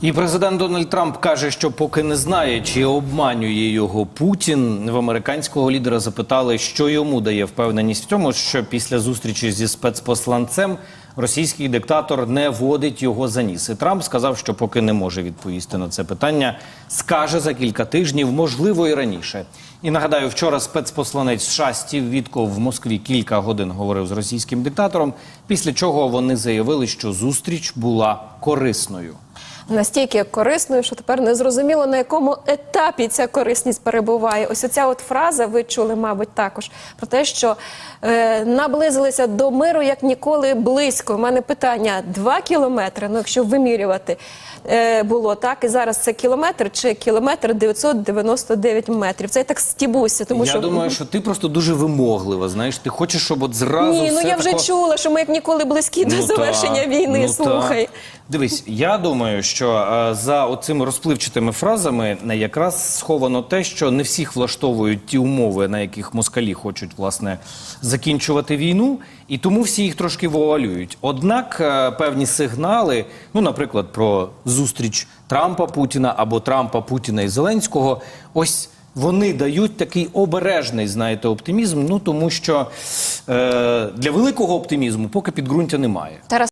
І президент Дональд Трамп каже, що поки не знає, чи обманює його Путін. В американського лідера запитали, що йому дає впевненість в тому, що після зустрічі зі спецпосланцем російський диктатор не водить його за ніс. І Трамп сказав, що поки не може відповісти на це питання, скаже за кілька тижнів, можливо, і раніше. І нагадаю, вчора спецпосланець США Стів Вітков в Москві кілька годин говорив з російським диктатором, після чого вони заявили, що зустріч була корисною. Настільки корисною, що тепер не зрозуміло, на якому етапі ця корисність перебуває. Ось оця от фраза, ви чули, мабуть, також про те, що е, наблизилися до миру як ніколи близько. У мене питання: два кілометри. Ну, якщо вимірювати е, було так, і зараз це кілометр чи кілометр 999 метрів. Це я так стібуся, тому я що думаю, що ти просто дуже вимоглива. Знаєш, ти хочеш, щоб от зразу ні, ну я вже тако... чула, що ми як ніколи близькі до Ну, завершення та, війни. ну, слухай. та. Дивись, я думаю, що е, за оцими розпливчатими фразами якраз сховано те, що не всіх влаштовують ті умови, на яких москалі хочуть власне закінчувати війну, і тому всі їх трошки вуалюють. Однак е, певні сигнали, ну, наприклад, про зустріч Трампа Путіна або Трампа Путіна і Зеленського, ось. Вони дають такий обережний, знаєте, оптимізм. Ну тому що е, для великого оптимізму поки підґрунтя немає.